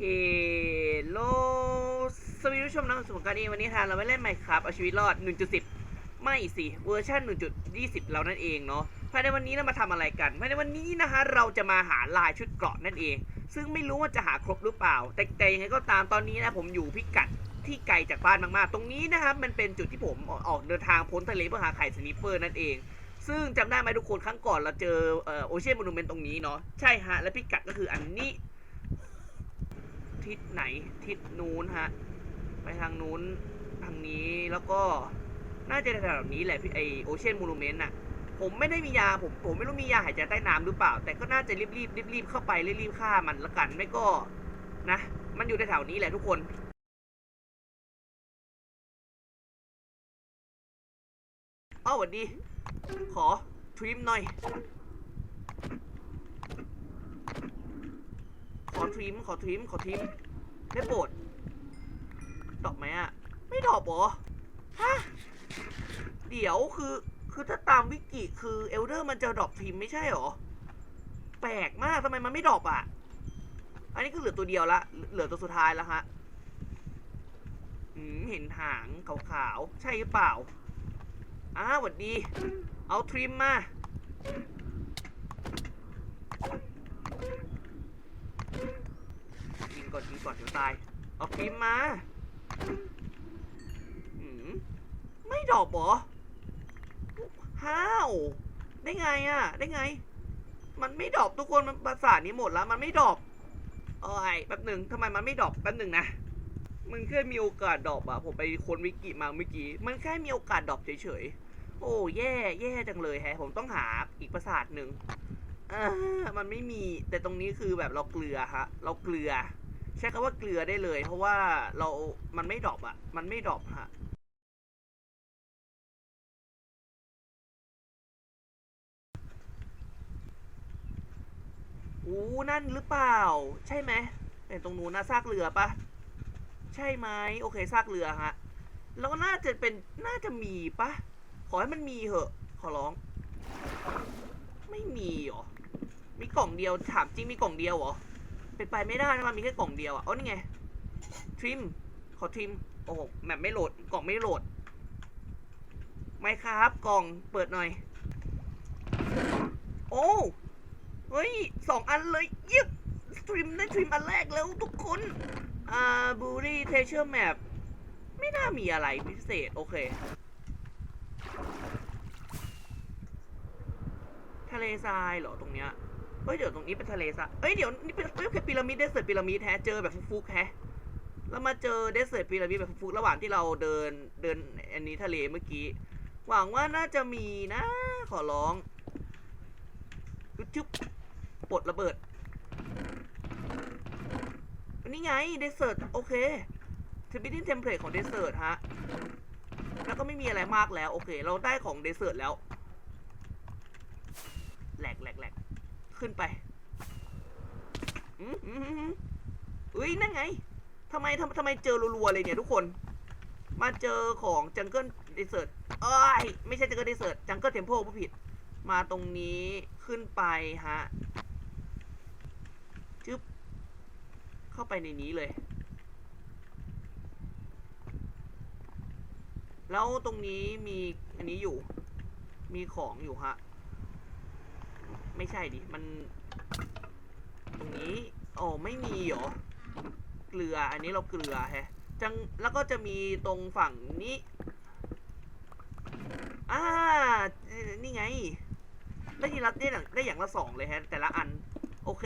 เฮโลสวัสดีผู้ชมนะสงการนี้วันนี้ทางเราไม่เล่นไมค์ครับ เอาชีวิตรอด 1.10 ไม่สิ เวอร์ชัน1.20 เรานั่นเองเนาะ ภายในวันนี้เรามาทำอะไรกัน ภายในวันนี้นะฮะเราจะมาหาลายชุดเกราะนั่นเอง ซึ่งไม่รู้ว่าจะหาครบหรือเปล่า แต่แต่ยังไงก็ตามตอนนี้นะผมอยู่พิกัดที่ไกลจากบ้านมากๆ ตรงนี้นะครับมันเป็นจุดที่ผมออกเดินทางพ้นทะเลเพื่อหาไข่สนิเปอร์นั่นเองซึ่งจำได้ไหมทุกคนครั้งก่อนเราเจอโอเชียนมอนูเมนต์ตรงนี้เนาะใช่ฮะ และพิกัดก็คืออันนี้ ทิศไหนทิศนู้นฮะ ไปทางนู้นทางนี้แล้วก็น่าจะแถวนี้แหละพี่ไอโอเชียนมูนูเมนต์น่ะ ผมไม่ได้มียาผมผมไม่รู้มียาหายใจใต้น้ำหรือเปล่า แต่ก็น่าจะรีบรีบรีบรีบๆเข้าไปรีบรีบฆ่ามันละกันไม่ก็นะ มันอยู่ในแถวนี้แหละทุกคนอ้าวสวัสดี ขอทริมหน่อย อทริมขอทริมขอทริมได้โปรดดอกไหมอะไม่ดอกหรอฮะเดี๋ยวคือคือถ้าตามวิกิคือเอลเดอร์มันจะดอปทริมไม่ใช่หรอแปลกมากทำไมมันไม่ดอปอะอันนี้ก็เหลือตัวเดียวละเหลือตัวสุดท้ายแล้วฮะอืมเห็นหางขาวๆใช่หรือเปล่าอ้าวสวัสดี เอาทริมมา ก่อนกินก่อนเดี๋ยวตาย เอาทริมมาอมไม่ดอกหรอห้าวได้ไงอะได้ไง มันไม่ดอปทุกคนมันภาษาทนี้หมดแล้ว มันไม่ดอปเอ้ยแป๊บหนึ่งทำไมมันไม่ดอปแป๊บหนึ่งนะมันแค่มีโอกาสดอปอะผมไปค้นวิกิมาเมื่อกี้ มันแค่มีโอกาสดอปเฉยๆ โอ้แย่แย่จังเลยแฮะ ผมต้องหาอีกประสาทหนึ่งอ่ามันไม่มีแต่ตรงนี้คือแบบเราเกลือฮะ เราเกลือ ใช้คำว่าเกลือได้เลย เพราะว่าเรา มันไม่ดรอปอะมันไม่ดรอปฮะอู้นั่นหรือเปล่า ใช่ไหมเป็นตรงนู้นนะซากเรือปะใช่ไหมโอเคซากเรือฮะ แล้วก็น่าจะเป็นน่าจะมีปะขอให้มันมีเหอะ ขอร้อง ไม่มีหรอ มีกล่องเดียวถามจริงมีกล่องเดียวเหรอ เป็นไปไม่ได้นะมันมีแค่กล่องเดียวอะอ๋อนี่ไงทริมขอทริมโอ้โหแมปไม่โหลดกล่องไม่โหลดไม่ครับกล่องเปิดหน่อย โอ้เฮ้ยสองอันเลยยี่ยมทริมได้ทริมอันแรกแล้วทุกคนอ่าบูรี่เทเชอร์แมปไม่น่ามีอะไรพิเศษ โอเค ทะเลทรายเหรอตรงเนี้ย ฮ้ยเดี๋ยวตรงนี้เป็นทะเลทรายเอ้ยเดี๋ยวนี่เป็นเอ้ยแค่พีระมิดเดสเซิร์พีระมิดแท้เจอแบบฟุกๆแฮะแล้วมาเจอเดสเซิร์พีระมิดแบบฟุกๆระหว่างที่เราเดินเดินอันนี้ทะเลเมื่อกี้ หวังว่าน่าจะมีนะ ขอร้องจุ๊บปลดระเบิดนนี้ไงเดสเซิร์โอเคทริปปิ้เทมเพลตของเดสเซิร์ฮะแล้วก็ไม่มีอะไรมากแล้ว โอเค เราได้ของเดสเซิร์แล้วแหลกแหลกแหลก ขึ้นไปอืมอืมอืมอุ้ยนั่นไงทำไมทำทำไมเจอรัวๆเลยเนี่ยทุกคน มาเจอของจังเกิลเดสเซิร์ตเอ้ยไม่ใช่จังเกิลเดสเซิร์ตจังเกิลเทมเพลผู้ผิด มาตรงนี้ขึ้นไปฮะจึ๊บเข้าไปในนี้เลย แล้วตรงนี้มีอันนี้อยู่ มีของอยู่ฮะ ไม่ใช่ดิ มัน ตรงนี้ โอ้ไม่มีเหรอ เกลือ อันนี้เราเกลือแฮะ จัง แล้วก็จะมีตรงฝั่งนี้ อ่า นี่ไง ได้ทีละได้ได้อย่างละสองเลยฮะ แต่ละอัน โอเค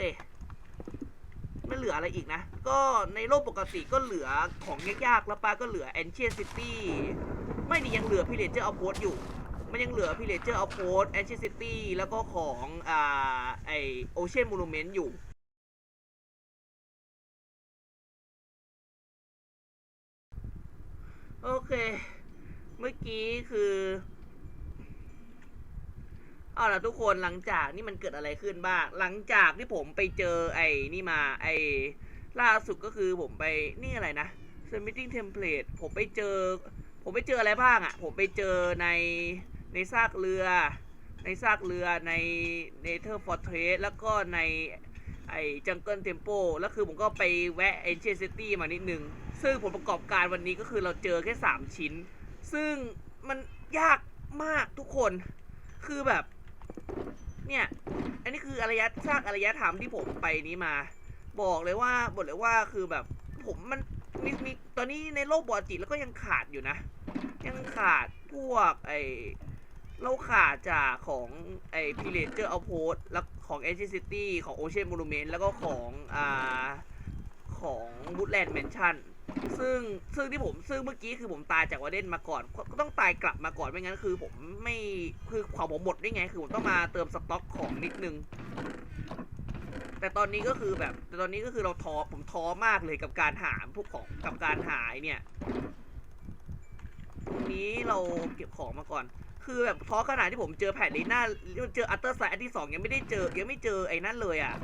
ไม่เหลืออะไรอีกนะ ก็ในโลกปกติก็เหลือของยากๆ แล้วป้าก็เหลือ Ancient City ไม่นี่ยังเหลือ Pillager Outpost อยู่ มันยังเหลือ Pillager Outpost Ancient City แล้วก็ของอ่าไอ Ocean Monument อยู่โอเค เมื่อกี้คือ เอาล่ะทุกคนหลังจากนี่มันเกิดอะไรขึ้นบ้าง หลังจากที่ผมไปเจอไอ้นี่มาไอ้ล่าสุดก็คือผมไปนี่อะไรนะ submitting template ผมไปเจอ ผมไปเจออะไรบ้างอะ่ะ ผมไปเจอใน ในซากเรือ ในซากเรือใน Nether Fortress แล้วก็ในไอ้จังเกิลเทมโปแล้วคือผมก็ไปแวะเอเชียซิตี้มานิดนึง ซึ่งผลประกอบการวันนี้ก็คือเราเจอแค่ 3 ชิ้น ซึ่งมันยากมากทุกคนคือแบบ เนี่ย อันนี้คืออารยะสร้างอารยธรรมที่ผมไปนี้มา บอกเลยว่าบอกเลยว่าคือแบบผมมันมีมีตอนนี้ในโลกบอจิแล้วก็ยังขาดอยู่นะ ยังขาดพวกไอ เราขาดจากของไอพิเรเจอร์เอาโพสแล้วของเอเชียซิตี้ของโอเชียนมูนูเมนต์แล้วก็ของอ่าของบูตแลนด์แมนชั่นซึ่งซึ่งที่ผมซึ่งเมื่อกี้คือผมตายจากวาเดนมาก่อนก็ก็ต้องตายกลับมาก่อนไม่งั้นคือผมไม่คือของผมหมดได้ไง คือผมต้องมาเติมสต็อกของนิดนึง แต่ตอนนี้ก็คือแบบแต่ตอนนี้ก็คือเราท้อผมท้อมากเลยกับการหาพวกของกับการหายเนี่ย ตรงนี้เราเก็บของมาก่อน คือแบบท้อขนาดที่ผมเจอแผ่นลีน่าเจออัตเตอร์ไซด์อันที่สองยังไม่ได้เจอ ยังไม่เจอไอ้นั่นเลยอะ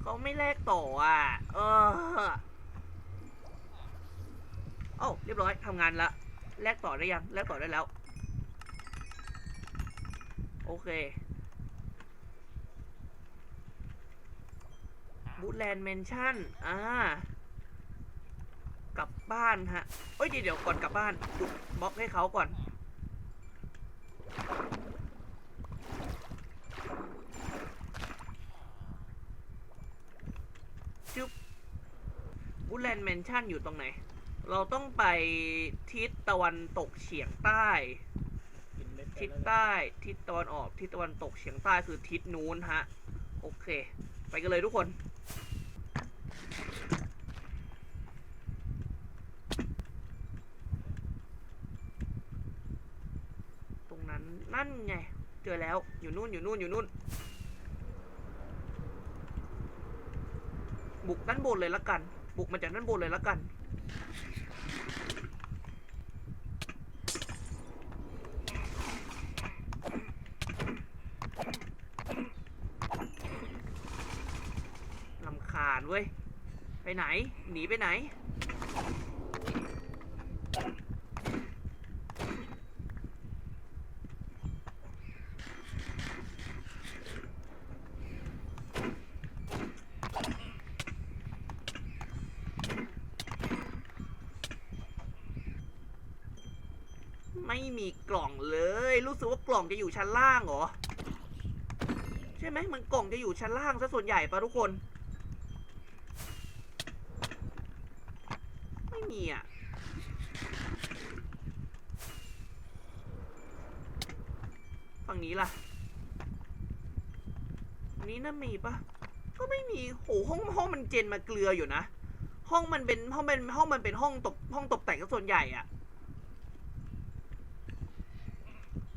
เขาไม่แลกต่ออะ เออโอ้เรียบร้อยทำงานละแลกต่อได้ยังแลกต่อได้แล้ว โอเค บูตแลนด์เมนชั่น อ่า กลับบ้านฮะเอ้ยเดี๋ยวก่อนกลับบ้านขุดบล็อกให้เขาก่อนจึ๊บบูตแลนด์เมนชั่นอยู่ตรงไหน เราต้องไปทิศตะวันตกเฉียงใต้ ทิศใต้ ทิศตะวันออก ทิศตะวันตกเฉียงใต้คือทิศนู้นฮะ โอเค ไปกันเลยทุกคน ตรง นั้น นั่นไง เจอแล้ว อยู่นู่น อยู่นู่น อยู่นู่น บุกด้านบนเลยละกัน บุกมาจากด้านบนเลยละกัน ลำคาญเว้ย ไปไหน หนีไปไหน ไม่มีกล่องเลย รู้สึกว่ากล่องจะอยู่ชั้นล่างเหรอ ใช่ไหมมันกล่องจะอยู่ชั้นล่างซะส่วนใหญ่ปะทุกคน ไม่มีอะฝั่งนี้ล่ะอันนี้น่ามีปะก็ไม่มีโหห้องห้องมันเจนมาเกลืออยู่นะ ห้องมันเป็นห้องเป็นห้องมันเป็นห้องตกห้องตกแต่งส่วนใหญ่อะ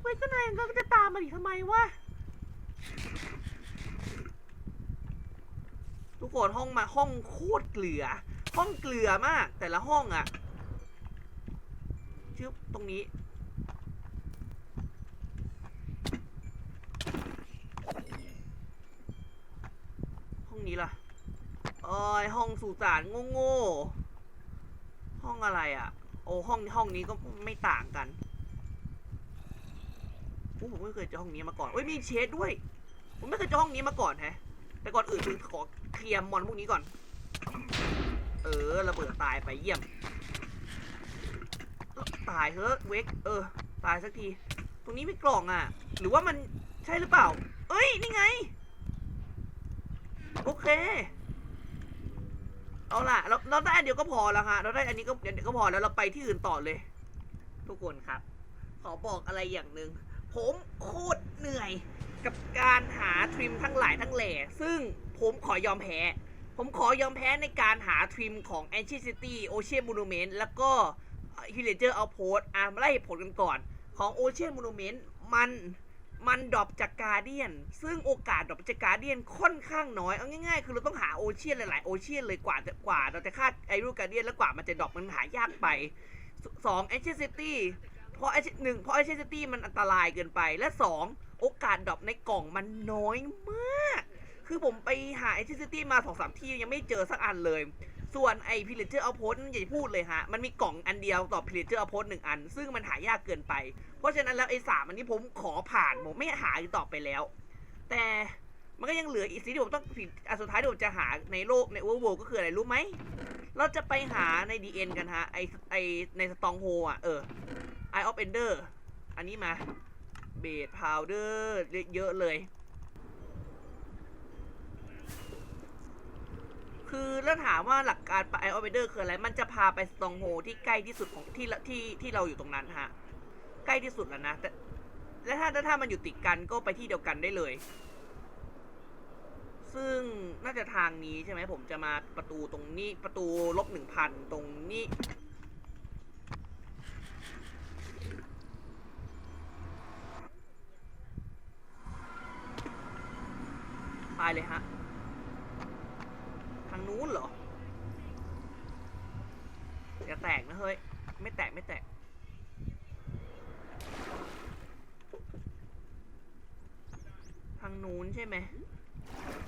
เว้ยก็นายก็จะตามมาดิทำไมวะ ทุกคนห้องมาห้องโคตรเกลือ ห้องเกลือมาก แต่ละห้องอะชึบตรงนี้ ห้องนี้ล่ะเอ้ยห้องสุสานโง่ๆห้องอะไรอะ่ะโอ้ห้องห้องนี้ก็ไม่ต่างกัน อู้ผมไม่เคยเจอห้องนี้มาก่อนเอ้ยมีเชดด้วย ผมไม่เคยเจอห้องนี้มาก่อนแฮะ แต่ก่อนอื่นคือขอเคลียร์มอนพวกนี้ก่อน เออระเบิดตายไปเยี่ยม ตายเฮ้เวกเออ ตายสักที ตรงนี้ไม่กล่องอะ หรือว่ามันใช่หรือเปล่า เอ้ยนี่ไง โอเคเอาล่ะเราเราได้อันเดียวก็พอแล้วฮะเราได้อันนี้ก็เดี๋ยวก็พอแล้วเราไปที่อื่นต่อเลย ทุกคนครับ ขอบอกอะไรอย่างหนึ่ง ผมโคตรเหนื่อยกับการหาทริมทั้งหลายทั้งแหล่ซึ่งผมขอยอมแพ้ ผมขอยอมแพ้ในการหาทริมของ a n c i e n City Ocean Monument แล้วก็ Villager Outpost อะมาไล่ผลกันก่อน ของ Ocean Monument มันมันดรอปจากการเดียน ซึ่งโอกาสดรอปจากการเดียนค่อนข้างน้อย เอาง่ายๆ คือเราต้องหาโอเชียนหลายๆโอเชียนเลยกว่าจะกว่า เราจะฆ่าไอรูการเดียนแล้วกว่ามันจะดรอปมันหายากไปสอง a n c i e n City เพราะไอหนึ่งเพราะไอเชนซิตี้มันอันตรายเกินไป และสองโอกาสดรอปในกล่องมันน้อยมาก คือผมไปหาไอเชนซิตี้มาสองสามที่ยังไม่เจอสักอันเลย ส่วนไอพิเลเจอร์เอาโพสอย่าพูดเลยฮะ มันมีกล่องอันเดียวต่อพิเลเจอร์เอาโพสหนึ่งอัน ซึ่งมันหายากเกินไป เพราะฉะนั้นแล้วไอสามอันนี้ผมขอผ่านผมไม่หาอีกต่อไปแล้ว แต่มันก็ยังเหลืออีกสิ่งที่ผมต้องผิดอันสุดท้ายที่ผมจะหาในโลกในโอเวอร์โวก็คืออะไรรู้ไหม เราจะไปหาใน DN กันฮะ ไอไอในสตองโฮอะ เออ Eye of Ender อันนี้มาเบดพาวเดอร์เยอะเลย คือแล้วถามว่าหลักการไป Eye of Ender คืออะไร มันจะพาไปสตองโฮที่ใกล้ที่สุดของที่ที่ที่เราอยู่ตรงนั้นฮะ ใกล้ที่สุดแล้วนะ แต่และถ้าถ้ามันอยู่ติดกันก็ไปที่เดียวกันได้เลย ซึ่งน่าจะทางนี้ใช่ไหมผมจะมาประตูตรงนี้ประตูลบหนึ่งพันตรงนี้ายเลยฮะ ทางนู้นเหรออย่าแตกนะเฮ้ย ไม่แตกไม่แตก ทางนู้นใช่ไหม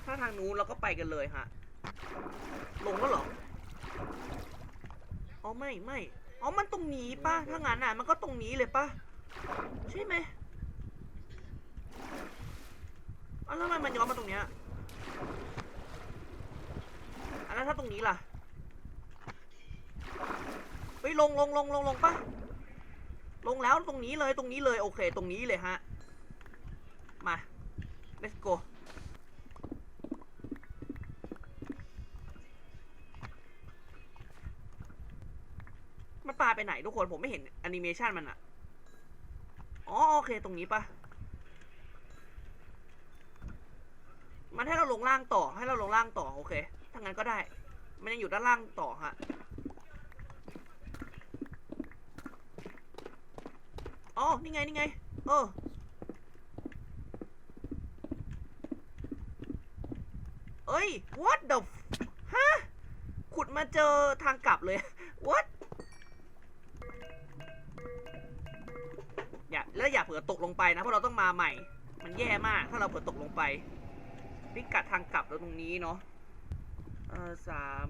ถ้าทางนู้นเราก็ไปกันเลยฮะ ลงแล้วเหรอ อ๋อไม่ไม่ อ๋อมันตรงนี้ป่ะ ถ้างั้นอะมันก็ตรงนี้เลยป่ะ ใช่ไหมอ๋อแล้วทำไมมันย้อนมาตรงเนี้ย อันนั้นถ้าตรงนี้ล่ะเฮ้ยลงลงลงลงลงปะลงแล้วตรงนี้เลยตรงนี้เลยโอเค ตรงนี้เลยฮะ มา let's go มันปลาไปไหนทุกคนผมไม่เห็นแอนิเมชันมันอะอ๋อโอเคตรงนี้ปะ มันให้เราลงล่างต่อ ให้เราลงล่างต่อโอเคถ้างั้นก็ได้ มันยังอยู่ด้านล่างต่อฮะอ๋อนี่ไงนี่ไง เออเอ้ย what the ฮะ ขุดมาเจอทางกลับเลย what อย่าแล้วอย่าเผื่อตกลงไปนะ เพราะเราต้องมาใหม่ มันแย่มากถ้าเราเผื่อตกลงไป พิกัดทางกลับเราตรงนี้เนาะเออสาม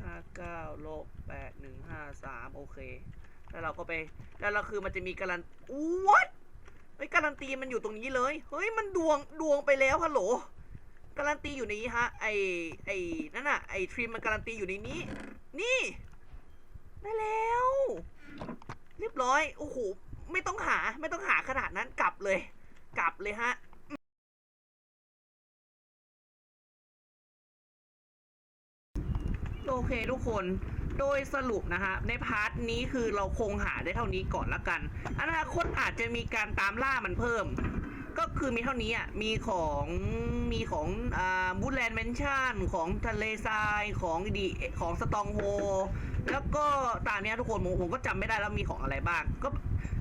ห้าเก้าลบแปดหนึ่งห้าสามโอเค แล้วเราก็ไป แล้วเราคือมันจะมีการัน what เฮ้การันตีมันอยู่ตรงนี้เลย เฮ้ย มันดวงดวงไปแล้วฮัลโหล การันตีอยู่ในนี้ฮะ ไอไอนั่นน่ะ ไอทริมมันการันตีอยู่ในนี้ นี่ ได้แล้ว เรียบร้อย โอ้โห ไม่ต้องหา ไม่ต้องหาขนาดนั้น กลับเลย กลับเลยฮะ โอเคทุกคนโดยสรุปนะฮะในพาร์ทนี้คือเราคงหาได้เท่านี้ก่อนละกันอนาคตอาจจะมีการตามล่ามันเพิ่ม ก็คือมีเท่านี้อะมีของมีของอ่าบูแลนด์แมนชั่นของทะเลทรายของดีของสตองโฮแล้วก็ตามนี้ทุกคนผมผมก็จำไม่ได้แล้วมีของอะไรบ้างก็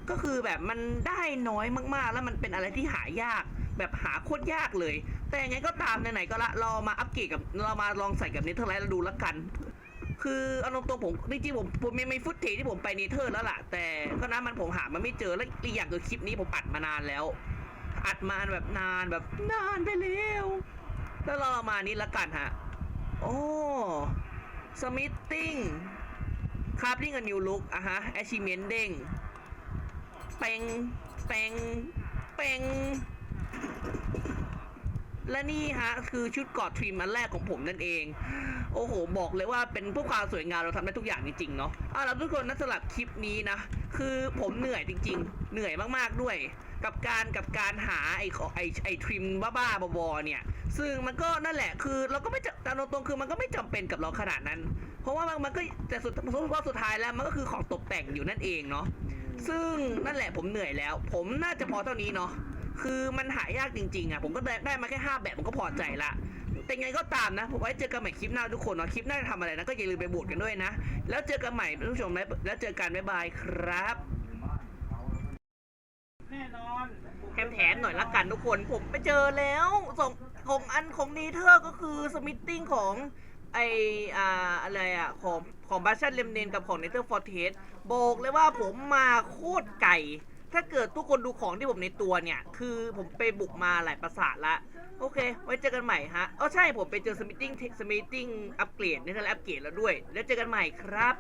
ก็คือแบบมันได้น้อยมากๆ แล้วมันเป็นอะไรที่หายาก แบบหาโคตรยากเลย แต่ยังไงก็ตามไหนๆก็ละเรามาอัปเกรดกับเรามาลองใส่กับเนเธอร์ไลท์แล้วดูละกัน คือเอาตรงๆผมจริงๆผมผมยังมีฟุตเทจที่ผมไปเนเธอร์แล้วล่ะ แต่ก็นะมันผมหามันไม่เจอแล้วอีกอย่างคือคลิปนี้ผมอัดมานานแล้ว อัดมาแบบนานแบบนานไปแล้วแล้วเรามานี้ละกันฮะโอ้สมิธติ้งคาร์บลิงกับนิวลุกอะฮะแอชิเมนเด้งเปงเปงเปง และนี่ฮะคือชุดกอดทริมอันแรกของผมนั่นเอง โอ้โห บอกเลยว่าเป็นเพื่อความสวยงามเราทำได้ทุกอย่างจริงๆเนาะอะแล้วทุกคนนะสำหรับคลิปนี้นะ คือผมเหนื่อยจริง ๆ เหนื่อยมากๆด้วย กับการกับการหาไอ้ไอ้ไอ้ทริมบ้าๆบอๆเนี่ย ซึ่งมันก็นั่นแหละคือเราก็ไม่จะตามตรงๆคือมันก็ไม่จำเป็นกับเราขนาดนั้น เพราะว่ามันมันก็แต่สุดว่าสุดท้ายแล้วมันก็คือของตกแต่งอยู่นั่นเองเนาะซึ่งนั่นแหละผมเหนื่อยแล้ว ผมน่าจะพอเท่านี้เนาะ คือมันหายากจริงๆอะผมก็ได้ได้มาแค่ห้าแบบผมก็พอใจละแต่ไงก็ตามนะผมไว้เจอกันใหม่คลิปหน้าทุกคนเนาะคลิปหน้าจะทำอะไรนะก็อย่าลืมไปโหวตกันด้วยนะ แล้วเจอกันใหม่ท่านผู้ชมนะแล้วเจอกันบ๊ายบายครับแน่นอนแถมแถมหน่อยละกันทุกคนผมไปเจอแล้วสองของอันของเนเธอร์ก็คือสมิทติ้งของไออ่าอะไรอะของของบัชชันเลมเนนกับของเนเธอร์ฟอร์เทสบอกเลยว่าผมมาโคตรไก่ ถ้าเกิดทุกคนดูของที่ผมในตัวเนี่ย คือผมไปบุกมาหลายประสาทละ โอเค ไว้เจอกันใหม่ฮะเออใช่ผมไปเจอสมิธติ้งสมิธติ้งอัปเกรดนี่คืออัปเกรดแล้วด้วย แล้วเจอกันใหม่ครับ